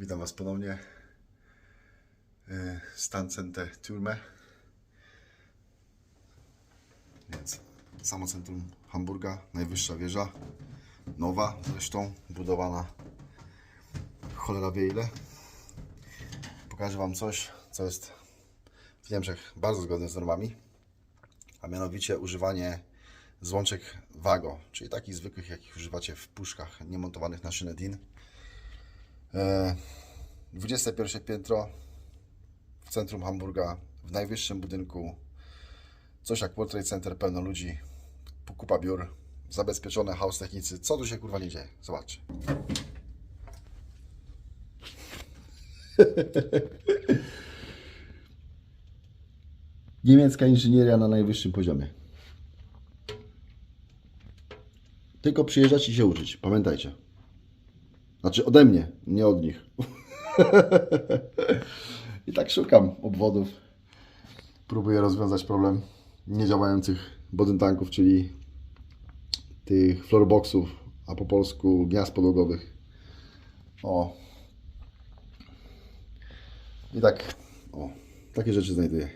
Witam Was ponownie. E, Stan Center Turme. Więc samo centrum Hamburga, najwyższa wieża. Nowa zresztą, budowana cholera wie ile. Pokażę Wam coś, co jest w Niemczech bardzo zgodne z normami. A mianowicie używanie złączek Wago, czyli takich zwykłych, jakich używacie w puszkach niemontowanych na szynę DIN. E, 21 piętro w centrum Hamburga, w najwyższym budynku. Coś jak World Trade Center, pełno ludzi, kupa biur, zabezpieczone house technicy. Co tu się kurwa nie dzieje? Zobaczcie. Niemiecka inżynieria na najwyższym poziomie. Tylko przyjeżdżać i się uczyć, pamiętajcie. Znaczy ode mnie, nie od nich. I tak szukam obwodów. Próbuję rozwiązać problem niedziałających budyntanków, czyli tych floorboxów, a po polsku gniazd podłogowych. O. I tak, o, takie rzeczy znajduję.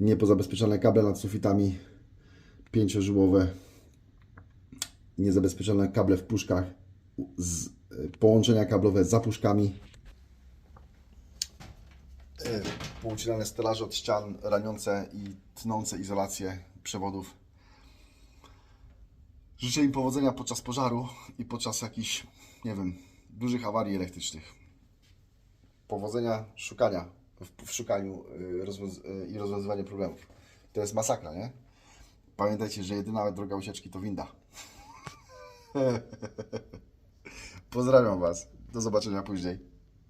Niepozabezpieczone kable nad sufitami, pięciożyłowe, niezabezpieczone kable w puszkach, z, połączenia kablowe za puszkami, y, poucinane stelaże od ścian, raniące i tnące izolacje przewodów. Życzę im powodzenia podczas pożaru i podczas jakichś, nie wiem, dużych awarii elektrycznych. Powodzenia szukania, w, w szukaniu y, rozwiąz- y, i rozwiązywaniu problemów. To jest masakra, nie? Pamiętajcie, że jedyna droga ucieczki to winda. Pozdrawiam Was. Do zobaczenia później.